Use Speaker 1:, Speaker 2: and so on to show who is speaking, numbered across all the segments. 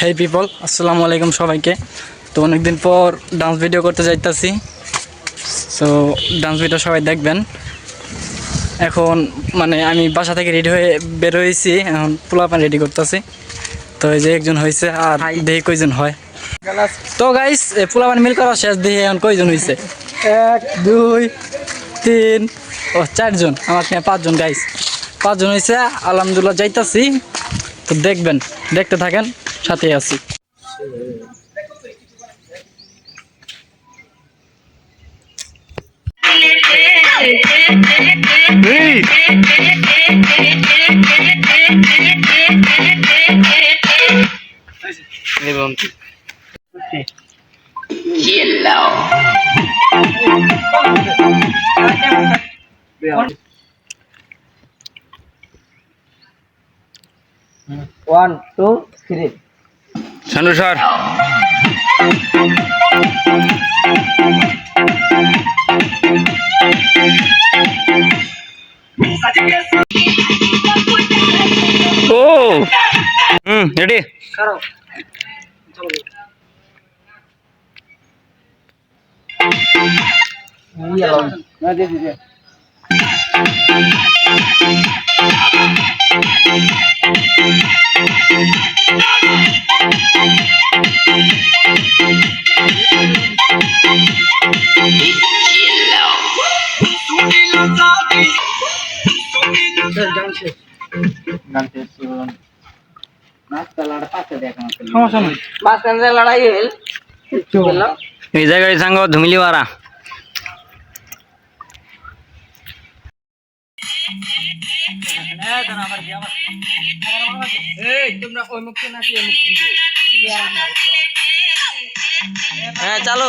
Speaker 1: হেই people আসসালামু আলাইকুম সবাইকে। তো অনেকদিন পর ডান্স ভিডিও করতে যাইতাছি। সো ডান্স ভিডিও সবাই দেখবেন। এখন মানে আমি বাসা থেকে রেডি হয়ে বের হয়েছি। এখন পোলাপান রেডি করতেছি। তো এই যে একজন হয়েছে আর দেখি কয়জন হয়। তো গাইস পোলাপান মিল করা শেষ। দিয়ে এখন কয়জন হয়েছে এক দুই তিন ও চারজন। আমার পাঁচজন গাইস পাঁচজন হয়েছে আলহামদুলিল্লাহ যাইতাছি। তো দেখবেন দেখতে থাকেন। সাথে আছি।
Speaker 2: One two three
Speaker 3: Shanu sir ও হুম রেডি
Speaker 1: সমস্যা নেই
Speaker 2: মাঝখানে যে লড়াই
Speaker 3: এই জায়গায় সাঙ্গ ধুমিলি মারা হ্যাঁ চালো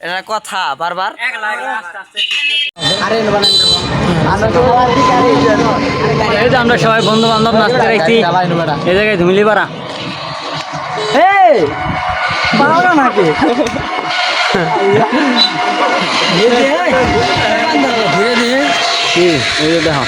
Speaker 3: এটা কথা বারবার এই যে আমরা সবাই বন্ধু বান্ধব নাচতে দেখছি এই জায়গায় ধুমিলি পাড়া দেখো